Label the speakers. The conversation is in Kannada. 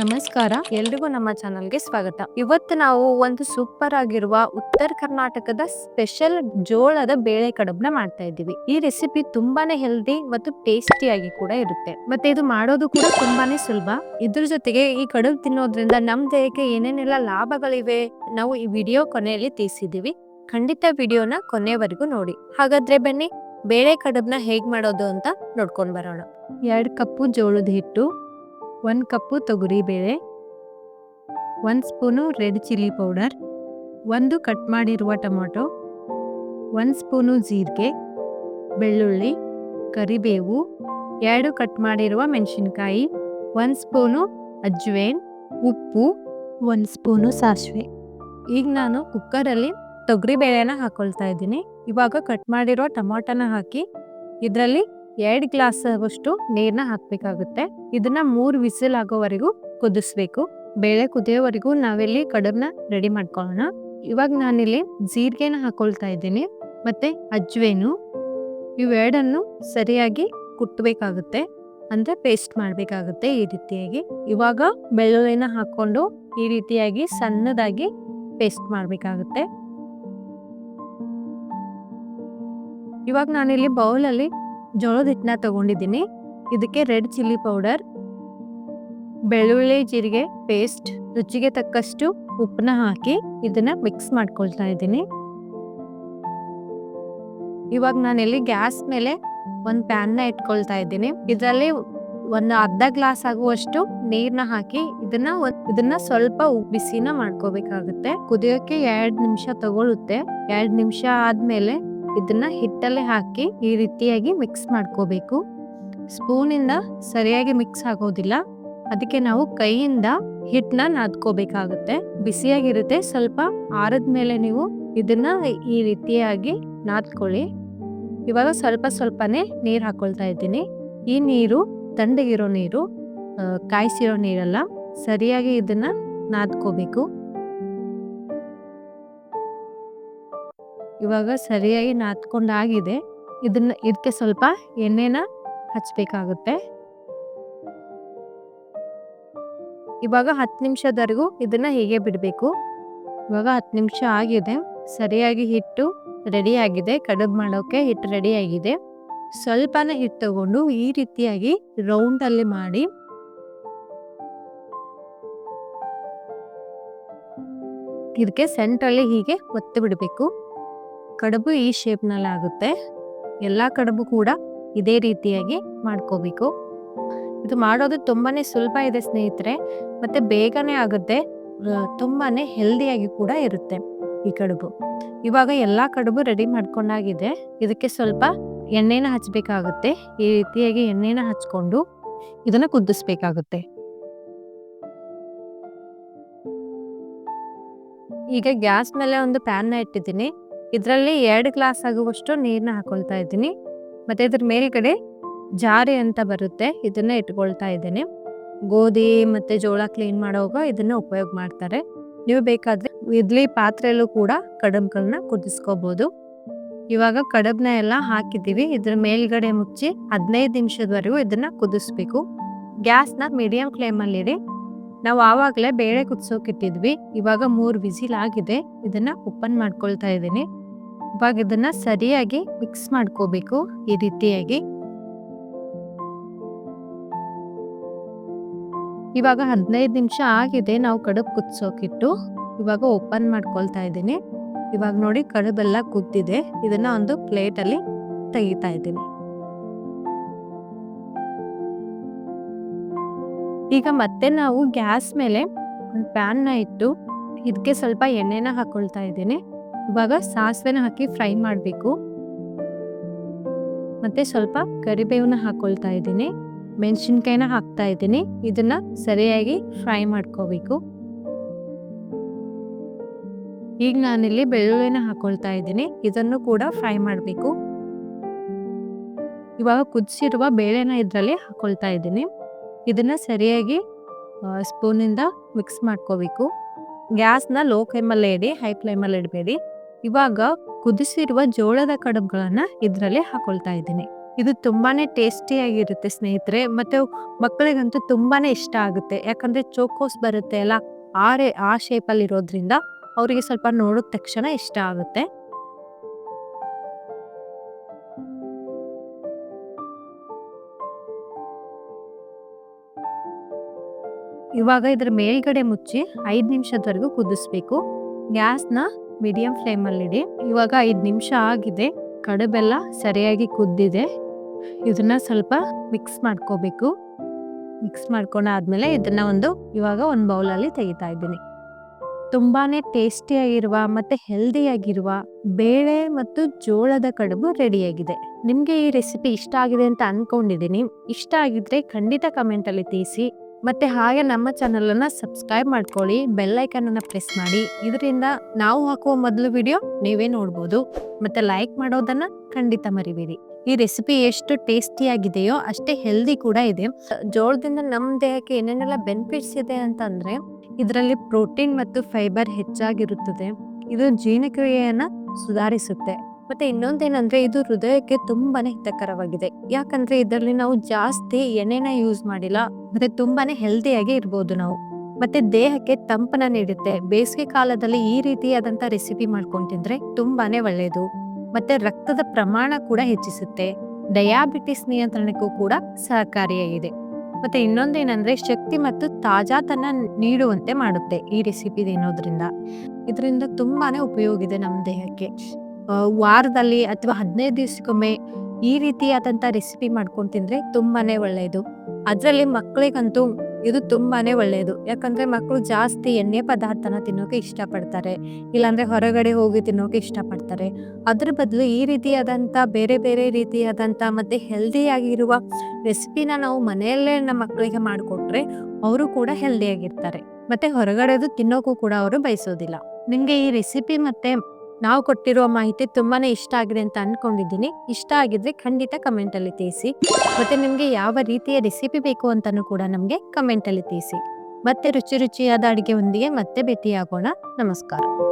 Speaker 1: ನಮಸ್ಕಾರ, ಎಲ್ರಿಗೂ ನಮ್ಮ ಚಾನಲ್ಗೆ ಸ್ವಾಗತ. ಇವತ್ತು ನಾವು ಒಂದು ಸೂಪರ್ ಆಗಿರುವ ಉತ್ತರ ಕರ್ನಾಟಕದ ಸ್ಪೆಷಲ್ ಜೋಳದ ಬೇಳೆ ಕಡುಬ್ನ ಮಾಡ್ತಾ ಇದ್ದೀವಿ. ಈ ರೆಸಿಪಿ ತುಂಬಾನೇ ಹೆಲ್ದಿ ಮತ್ತು ಟೇಸ್ಟಿ ಆಗಿ ಕೂಡ ಇರುತ್ತೆ. ಮತ್ತೆ ಇದು ಮಾಡೋದು ಕೂಡ ತುಂಬಾನೇ ಸುಲಭ. ಇದ್ರ ಜೊತೆಗೆ ಈ ಕಡುಬು ತಿನ್ನೋದ್ರಿಂದ ನಮ್ ದೇಹಕ್ಕೆ ಏನೇನೆಲ್ಲ ಲಾಭಗಳಿವೆ ನಾವು ಈ ವಿಡಿಯೋ ಕೊನೆಯಲ್ಲಿ ತಿಳಿಸಿದೀವಿ ಖಂಡಿತ ವಿಡಿಯೋನ ಕೊನೆವರೆಗೂ ನೋಡಿ. ಹಾಗಾದ್ರೆ ಬನ್ನಿ, ಬೇಳೆ ಕಡುಬ್ನ ಹೇಗ್ ಮಾಡೋದು ಅಂತ ನೋಡ್ಕೊಂಡ್ ಬರೋಣ. ಎರಡ್ ಕಪ್ಪು ಜೋಳದ ಹಿಟ್ಟು ಒಂದು ಕಪ್ಪು ತೊಗರಿ ಬೇಳೆ ಒಂದು ಸ್ಪೂನು ರೆಡ್ ಚಿಲ್ಲಿ ಪೌಡರ್ ಒಂದು ಕಟ್ ಮಾಡಿರುವ ಟೊಮೊಟೊ ಒಂದು ಸ್ಪೂನು ಜೀರಿಗೆ ಬೆಳ್ಳುಳ್ಳಿ ಕರಿಬೇವು ಎರಡು ಕಟ್ ಮಾಡಿರುವ ಮೆಣಸಿನ್ಕಾಯಿ ಒಂದು ಸ್ಪೂನು ಅಜ್ವೇನ್ ಉಪ್ಪು ಒಂದು ಸ್ಪೂನು ಸಾಸಿವೆ. ಈಗ ನಾನು ಕುಕ್ಕರಲ್ಲಿ ತೊಗರಿ ಬೇಳೆನ ಹಾಕೊಳ್ತಾ ಇದ್ದೀನಿ. ಇವಾಗ ಕಟ್ ಮಾಡಿರೋ ಟೊಮೊಟೊನ ಹಾಕಿ ಇದರಲ್ಲಿ ಎರಡು ಗ್ಲಾಸ್ ಆಗುವಷ್ಟು ನೀರನ್ನ ಹಾಕ್ಬೇಕಾಗುತ್ತೆ. ಇದನ್ನ ಮೂರು ವಿಸಿಲ್ ಆಗೋವರೆಗೂ ಕುದಿಸ್ಬೇಕು. ಬೇಳೆ ಕುದಿಯೋವರೆಗೂ ನಾವಿಲ್ಲಿ ಕಡುಬ್ನ ರೆಡಿ ಮಾಡ್ಕೊಳ್ಳೋಣ. ಇವಾಗ ನಾನಿಲ್ಲಿ ಜೀರಿಗೆನ ಹಾಕೊಳ್ತಾ ಇದ್ದೀನಿ. ಮತ್ತೆ ಅಜ್ವೇನು ಇವೆರಡನ್ನು ಸರಿಯಾಗಿ ಕುಟ್ಟಬೇಕಾಗುತ್ತೆ ಅಂದ್ರೆ ಪೇಸ್ಟ್ ಮಾಡಬೇಕಾಗುತ್ತೆ ಈ ರೀತಿಯಾಗಿ. ಇವಾಗ ಬೆಳ್ಳುಳ್ಳಿನ ಹಾಕೊಂಡು ಈ ರೀತಿಯಾಗಿ ಸಣ್ಣದಾಗಿ ಪೇಸ್ಟ್ ಮಾಡಬೇಕಾಗುತ್ತೆ. ಇವಾಗ ನಾನಿಲ್ಲಿ ಬೌಲಲ್ಲಿ ಜೋಳದ ಹಿಟ್ಟನ್ನ ತಗೊಂಡಿದ್ದೀನಿ. ಇದಕ್ಕೆ ರೆಡ್ ಚಿಲ್ಲಿ ಪೌಡರ್, ಬೆಳ್ಳುಳ್ಳಿ ಜೀರಿಗೆ ಪೇಸ್ಟ್, ರುಚಿಗೆ ತಕ್ಕಷ್ಟು ಉಪ್ಪನ್ನ ಹಾಕಿ ಇದನ್ನ ಮಿಕ್ಸ್ ಮಾಡ್ಕೊಳ್ತಾ ಇದ್ದೀನಿ. ಇವಾಗ ನಾನಿಲ್ಲಿ ಗ್ಯಾಸ್ ಮೇಲೆ ಒಂದು ಪ್ಯಾನ್ನ ಇಟ್ಕೊಳ್ತಾ ಇದ್ದೀನಿ. ಇದರಲ್ಲಿ ಒಂದು ಅರ್ಧ ಗ್ಲಾಸ್ ಆಗುವಷ್ಟು ನೀರ್ನ ಹಾಕಿ ಇದನ್ನ ಇದನ್ನ ಸ್ವಲ್ಪ ಬಿಸಿನ ಮಾಡ್ಕೋಬೇಕಾಗುತ್ತೆ. ಕುದಿಯೋಕೆ ಎರಡ್ ನಿಮಿಷ ತಗೊಳುತ್ತೆ. ಎರಡ್ ನಿಮಿಷ ಆದ್ಮೇಲೆ ಇದನ್ನ ಹಿಟ್ಟಲ್ಲೇ ಹಾಕಿ ಈ ರೀತಿಯಾಗಿ ಮಿಕ್ಸ್ ಮಾಡ್ಕೋಬೇಕು. ಸ್ಪೂನಿಂದ ಸರಿಯಾಗಿ ಮಿಕ್ಸ್ ಆಗೋದಿಲ್ಲ. ಅದಕ್ಕೆ ನಾವು ಕೈಯಿಂದ ಹಿಟ್ಟನ್ನ ನಾದ್ಕೋಬೇಕಾಗುತ್ತೆ. ಬಿಸಿಯಾಗಿರುತ್ತೆ. ಸ್ವಲ್ಪ ಆರದ ಮೇಲೆ ನೀವು ಇದನ್ನ ಈ ರೀತಿಯಾಗಿ ನಾದ್ಕೊಳ್ಳಿ. ಇವಾಗ ಸ್ವಲ್ಪ ಸ್ವಲ್ಪನೇ ನೀರು ಹಾಕೊಳ್ತಾ ಇದ್ದೀನಿ. ಈ ನೀರು ತಣ್ಣಗಿರೋ ನೀರು ಕಾಯಿಸಿರೋ ನೀರಲ್ಲ, ಸರಿಯಾಗಿ ಇದನ್ನ ನಾದ್ಕೋಬೇಕು. ಇವಾಗ ಸರಿಯಾಗಿ ನಾದ್ಕೊಂಡಾಗಿದೆ. ಇದನ್ನ ಇದಕ್ಕೆ ಸ್ವಲ್ಪ ಎಣ್ಣೆನ ಹಚ್ಚಬೇಕಾಗುತ್ತೆ ಇವಾಗ ಹತ್ತು ನಿಮಿಷದವರೆಗೂ ಇದನ್ನ ಹೀಗೆ ಬಿಡಬೇಕು? ಇವಾಗ ಹತ್ತು ನಿಮಿಷ ಆಗಿದೆ. ಸರಿಯಾಗಿ ಹಿಟ್ಟು ರೆಡಿ ಆಗಿದೆ. ಕಡುಬು ಮಾಡೋಕ್ಕೆ ಹಿಟ್ಟು ರೆಡಿ ಆಗಿದೆ. ಸ್ವಲ್ಪನೇ ಹಿಟ್ಟು ತಗೊಂಡು ಈ ರೀತಿಯಾಗಿ ರೌಂಡಲ್ಲಿ ಮಾಡಿ. ಇದಕ್ಕೆ ಸೆಂಟ್ರಲ್ಲಿ ಹೀಗೆ ಒತ್ತಿ ಬಿಡಬೇಕು. ಕಡುಬು ಈ ಶೇಪ್ನಲ್ಲಿ ಆಗುತ್ತೆ. ಎಲ್ಲ ಕಡುಬು ಕೂಡ ಇದೇ ರೀತಿಯಾಗಿ ಮಾಡ್ಕೋಬೇಕು. ಇದು ಮಾಡೋದು ತುಂಬಾನೇ ಸುಲಭ ಇದೆ ಸ್ನೇಹಿತರೆ. ಮತ್ತೆ ಬೇಗನೆ ಆಗುತ್ತೆ. ತುಂಬಾನೇ ಹೆಲ್ದಿಯಾಗಿ ಕೂಡ ಇರುತ್ತೆ ಈ ಕಡುಬು. ಇವಾಗ ಎಲ್ಲ ಕಡುಬು ರೆಡಿ ಮಾಡ್ಕೊಂಡಾಗಿದೆ. ಇದಕ್ಕೆ ಸ್ವಲ್ಪ ಎಣ್ಣೆನ ಹಚ್ಚಬೇಕಾಗುತ್ತೆ ಈ ರೀತಿಯಾಗಿ ಎಣ್ಣೆನ ಹಚ್ಕೊಂಡು ಇದನ್ನ ಕುದಿಸ್ಬೇಕಾಗುತ್ತೆ. ಈಗ ಗ್ಯಾಸ್ ಮೇಲೆ ಒಂದು ಪ್ಯಾನ್ನ ಇಟ್ಟಿದ್ದೀನಿ. ಇದರಲ್ಲಿ ಎರಡು ಗ್ಲಾಸ್ ಆಗುವಷ್ಟು ನೀರನ್ನ ಹಾಕೊಳ್ತಾ ಇದ್ದೀನಿ. ಮತ್ತು ಇದ್ರ ಮೇಲ್ಗಡೆ ಜಾರಿ ಅಂತ ಬರುತ್ತೆ, ಇದನ್ನ ಇಟ್ಕೊಳ್ತಾ ಇದ್ದೀನಿ. ಗೋಧಿ ಮತ್ತು ಜೋಳ ಕ್ಲೀನ್ ಮಾಡೋವಾಗ ಇದನ್ನ ಉಪಯೋಗ ಮಾಡ್ತಾರೆ. ನೀವು ಬೇಕಾದ್ರೆ ಇಡ್ಲಿ ಪಾತ್ರೆಯಲ್ಲೂ ಕೂಡ ಕಡಬ್ಗಳನ್ನ ಕುದಿಸ್ಕೋಬೋದು. ಇವಾಗ ಕಡಬ್ನ ಎಲ್ಲ ಹಾಕಿದ್ದೀವಿ. ಇದ್ರ ಮೇಲ್ಗಡೆ ಮುಚ್ಚಿ ಹದಿನೈದು ನಿಮಿಷದವರೆಗೂ ಇದನ್ನ ಕುದಿಸ್ಬೇಕು. ಗ್ಯಾಸ್ನ ಮೀಡಿಯಂ ಫ್ಲೇಮಲ್ಲಿ ಇಡಿ. ನಾವು ಆವಾಗಲೇ ಬೇಳೆ ಕುದಿಸೋಕಿಟ್ಟಿದ್ವಿ ಇವಾಗ ಮೂರು ವಿಸಿಲ್ ಆಗಿದೆ. ಇದನ್ನ ಓಪನ್ ಮಾಡ್ಕೊಳ್ತಾ ಇದ್ದೀನಿ. ಇವಾಗ ಇದನ್ನ ಸರಿಯಾಗಿ ಮಿಕ್ಸ್ ಮಾಡ್ಕೋಬೇಕು, ಈ ರೀತಿಯಾಗಿ. ಇವಾಗ ಹದಿನೈದು ನಿಮಿಷ ಆಗಿದೆ, ನಾವು ಕಡುಬು ಕುದಿಸೋಕಿಟ್ಟು ಇವಾಗ ಓಪನ್ ಮಾಡ್ಕೊಳ್ತಾ ಇದ್ದೀನಿ. ಇವಾಗ ನೋಡಿ ಕಡುಬೆಲ್ಲ ಕುದ್ದಿದೆ, ಇದನ್ನ ಒಂದು ಪ್ಲೇಟ್ ಅಲ್ಲಿ ತೆಗಿತಾ ಇದ್ದೀನಿ. ಈಗ ಮತ್ತೆ ನಾವು ಗ್ಯಾಸ್ ಮೇಲೆ ಪ್ಯಾನ್ನ ಇಟ್ಟು ಇದಕ್ಕೆ ಸ್ವಲ್ಪ ಎಣ್ಣೆನ ಹಾಕೊಳ್ತಾ ಇದ್ದೀನಿ. ಇವಾಗ ಸಾಸಿವೆನ ಹಾಕಿ ಫ್ರೈ ಮಾಡಬೇಕು. ಮತ್ತೆ ಸ್ವಲ್ಪ ಕರಿಬೇವನ್ನ ಹಾಕೊಳ್ತಾ ಇದ್ದೀನಿ. ಮೆಣಸಿನ್ಕಾಯಿನ ಹಾಕ್ತಾ ಇದ್ದೀನಿ. ಇದನ್ನ ಸರಿಯಾಗಿ ಫ್ರೈ ಮಾಡ್ಕೋಬೇಕು. ಈಗ ನಾನಿಲ್ಲಿ ಬೆಳ್ಳುಳ್ಳಿನ ಹಾಕೊಳ್ತಾ ಇದ್ದೀನಿ. ಇದನ್ನು ಕೂಡ ಫ್ರೈ ಮಾಡಬೇಕು. ಇವಾಗ ಕುದಿಸಿರುವ ಬೇಳೆನ ಇದರಲ್ಲಿ ಹಾಕೊಳ್ತಾ ಇದ್ದೀನಿ. ಇದನ್ನ ಸರಿಯಾಗಿ ಸ್ಪೂನಿಂದ ಮಿಕ್ಸ್ ಮಾಡ್ಕೋಬೇಕು. ಗ್ಯಾಸ್ನ ಲೋ ಫ್ಲೇಮಲ್ಲೇ ಇಡಿ ಹೈ ಫ್ಲೇಮಲ್ಲಿ ಇಡಬೇಡಿ. ಇವಾಗ ಕುದಿಸಿರುವ ಜೋಳದ ಕಡುಬುಗಳನ್ನ ಇದರಲ್ಲಿ ಹಾಕೊಳ್ತಾ ಇದ್ದೀನಿ. ಇದು ತುಂಬಾನೇ ಟೇಸ್ಟಿಯಾಗಿರುತ್ತೆ ಸ್ನೇಹಿತರೆ, ಮತ್ತೆ ಮಕ್ಕಳಿಗಂತೂ ತುಂಬಾನೇ ಇಷ್ಟ ಆಗುತ್ತೆ. ಯಾಕಂದ್ರೆ ಚೋಕೋಸ್ ಬರುತ್ತೆ ಅಲ್ಲ ಆ ಶೇಪ್ ಶೇಪಲ್ಲಿ ಇರೋದ್ರಿಂದ ಅವರಿಗೆ ಸ್ವಲ್ಪ ನೋಡಿದ ತಕ್ಷಣ ಇಷ್ಟ ಆಗುತ್ತೆ. ಇವಾಗ ಇದ್ರ ಮೇಲ್ಗಡೆ ಮುಚ್ಚಿ ಐದು ನಿಮಿಷದವರೆಗೂ ಕುದಿಸ್ಬೇಕು. ಗ್ಯಾಸ್ನ ಮೀಡಿಯಂ ಫ್ಲೇಮಲ್ಲಿಡಿ ಇವಾಗ ಐದು ನಿಮಿಷ ಆಗಿದೆ. ಕಡುಬೆಲ್ಲ ಸರಿಯಾಗಿ ಕುದ್ದಿದೆ. ಇದನ್ನ ಸ್ವಲ್ಪ ಮಿಕ್ಸ್ ಮಾಡ್ಕೋಬೇಕು. ಮಿಕ್ಸ್ ಮಾಡ್ಕೊಂಡಾದ್ಮೇಲೆ ಇದನ್ನ ಒಂದು ಇವಾಗ ಒಂದು ಬೌಲಲ್ಲಿ ತೆಗಿತಾ ಇದ್ದೀನಿ. ತುಂಬಾ ಟೇಸ್ಟಿಯಾಗಿರುವ ಮತ್ತೆ ಹೆಲ್ದಿಯಾಗಿರುವ ಬೇಳೆ ಮತ್ತು ಜೋಳದ ಕಡುಬು ರೆಡಿಯಾಗಿದೆ. ನಿಮಗೆ ಈ ರೆಸಿಪಿ ಇಷ್ಟ ಆಗಿದೆ ಅಂತ ಅನ್ಕೊಂಡಿದ್ದೀನಿ. ಇಷ್ಟ ಆಗಿದ್ರೆ ಖಂಡಿತ ಕಮೆಂಟಲ್ಲಿ ತಿಳಿಸಿ. ಮತ್ತೆ ಹಾಗೆ ನಮ್ಮ ಚಾನೆಲ್ ಅನ್ನ ಸಬ್ಸ್ಕ್ರೈಬ್ ಮಾಡ್ಕೊಳ್ಳಿ, ಬೆಲ್ ಐಕನ್ ಅನ್ನ ಪ್ರೆಸ್ ಮಾಡಿ. ಇದರಿಂದ ನಾವು ಹಾಕುವ ಮೊದಲು ವಿಡಿಯೋ ನೀವೇ ನೋಡ್ಬೋದು. ಮತ್ತೆ ಲೈಕ್ ಮಾಡೋದನ್ನ ಖಂಡಿತ ಮರಿಬೇಡಿ. ಈ ರೆಸಿಪಿ ಎಷ್ಟು ಟೇಸ್ಟಿ ಆಗಿದೆಯೋ ಅಷ್ಟೇ ಹೆಲ್ದಿ ಕೂಡ ಇದೆ. ಜೋಳದಿಂದ ನಮ್ಮ ದೇಹಕ್ಕೆ ಏನೇನೆಲ್ಲ ಬೆನಿಫಿಟ್ಸ್ ಇದೆ ಅಂತಂದ್ರೆ, ಇದರಲ್ಲಿ ಪ್ರೋಟೀನ್ ಮತ್ತು ಫೈಬರ್ ಹೆಚ್ಚಾಗಿರುತ್ತದೆ. ಇದು ಜೀರ್ಣಕ್ರಿಯೆಯನ್ನ ಸುಧಾರಿಸುತ್ತೆ. ಮತ್ತೆ ಇನ್ನೊಂದೇನಂದ್ರೆ ಇದು ಹೃದಯಕ್ಕೆ ತುಂಬಾನೇ ಹಿತಕರವಾಗಿದೆ. ಯಾಕಂದ್ರೆ ಇದರಲ್ಲಿ ನಾವು ಜಾಸ್ತಿ ಎಣ್ಣೆನ ಯೂಸ್ ಮಾಡಿಲ್ಲ, ಮತ್ತೆ ತುಂಬಾನೇ ಹೆಲ್ದಿಯಾಗಿ ಇರ್ಬೋದು ನಾವು. ಮತ್ತೆ ದೇಹಕ್ಕೆ ತಂಪನ ನೀಡುತ್ತೆ. ಬೇಸಿಗೆ ಕಾಲದಲ್ಲಿ ಈ ರೀತಿಯಾದಂತ ರೆಸಿಪಿ ಮಾಡ್ಕೊಂಡು ತಿಂದ್ರೆ ತುಂಬಾನೇ ಒಳ್ಳೆಯದು ಮತ್ತೆ ರಕ್ತದ ಪ್ರಮಾಣ ಕೂಡ ಹೆಚ್ಚಿಸುತ್ತೆ. ಡಯಾಬಿಟಿಸ್ ನಿಯಂತ್ರಣಕ್ಕೂ ಕೂಡ ಸಹಕಾರಿಯಾಗಿದೆ. ಮತ್ತೆ ಇನ್ನೊಂದೇನಂದ್ರೆ ಶಕ್ತಿ ಮತ್ತು ತಾಜಾತನ ನೀಡುವಂತೆ ಮಾಡುತ್ತೆ ಈ ರೆಸಿಪಿ ತಿನ್ನೋದ್ರಿಂದ. ಇದರಿಂದ ತುಂಬಾನೇ ಉಪಯೋಗ ಇದೆ ನಮ್ಮ ದೇಹಕ್ಕೆ. ವಾರದಲ್ಲಿ ಅಥವಾ ಹದಿನೈದು ದಿವಸಕ್ಕೊಮ್ಮೆ ಈ ರೀತಿಯಾದಂಥ ರೆಸಿಪಿ ಮಾಡ್ಕೊಂಡು ತಿಂದರೆ ತುಂಬಾ ಒಳ್ಳೆಯದು ಅದರಲ್ಲಿ ಮಕ್ಕಳಿಗಂತೂ ಇದು ತುಂಬಾ ಒಳ್ಳೆಯದು ಯಾಕಂದರೆ ಮಕ್ಕಳು ಜಾಸ್ತಿ ಎಣ್ಣೆ ಪದಾರ್ಥನ ತಿನ್ನೋಕೆ ಇಷ್ಟಪಡ್ತಾರೆ. ಇಲ್ಲಾಂದರೆ ಹೊರಗಡೆ ಹೋಗಿ ತಿನ್ನೋಕೆ ಇಷ್ಟಪಡ್ತಾರೆ. ಅದ್ರ ಬದಲು ಈ ರೀತಿಯಾದಂಥ ಬೇರೆ ಬೇರೆ ರೀತಿಯಾದಂಥ ಮತ್ತು ಹೆಲ್ದಿಯಾಗಿರುವ ರೆಸಿಪಿನ ನಾವು ಮನೆಯಲ್ಲೇ ನಮ್ಮ ಮಕ್ಕಳಿಗೆ ಮಾಡಿಕೊಟ್ರೆ ಅವರು ಕೂಡ ಹೆಲ್ದಿಯಾಗಿರ್ತಾರೆ ಮತ್ತು ಹೊರಗಡೆದು ತಿನ್ನೋಕ್ಕೂ ಕೂಡ ಅವರು ಬಯಸೋದಿಲ್ಲ. ನಿಮಗೆ ಈ ರೆಸಿಪಿ ಮತ್ತೆ ನಾವು ಕೊಟ್ಟಿರುವ ಮಾಹಿತಿ ತುಂಬಾನೇ ಇಷ್ಟ ಆಗಿದೆ ಅಂತ ಅನ್ಕೊಂಡಿದ್ದೀನಿ. ಇಷ್ಟ ಆಗಿದ್ರೆ ಖಂಡಿತ ಕಮೆಂಟ್ ಅಲ್ಲಿ ತಿಳಿಸಿ. ಮತ್ತೆ ನಿಮ್ಗೆ ಯಾವ ರೀತಿಯ ರೆಸಿಪಿ ಬೇಕು ಅಂತಾನು ಕೂಡ ನಮ್ಗೆ ಕಮೆಂಟ್ ಅಲ್ಲಿ ತಿಳಿಸಿ. ಮತ್ತೆ ರುಚಿ ರುಚಿಯಾದ ಅಡಿಗೆಯೊಂದಿಗೆ ಮತ್ತೆ ಭೇಟಿಯಾಗೋಣ. ನಮಸ್ಕಾರ.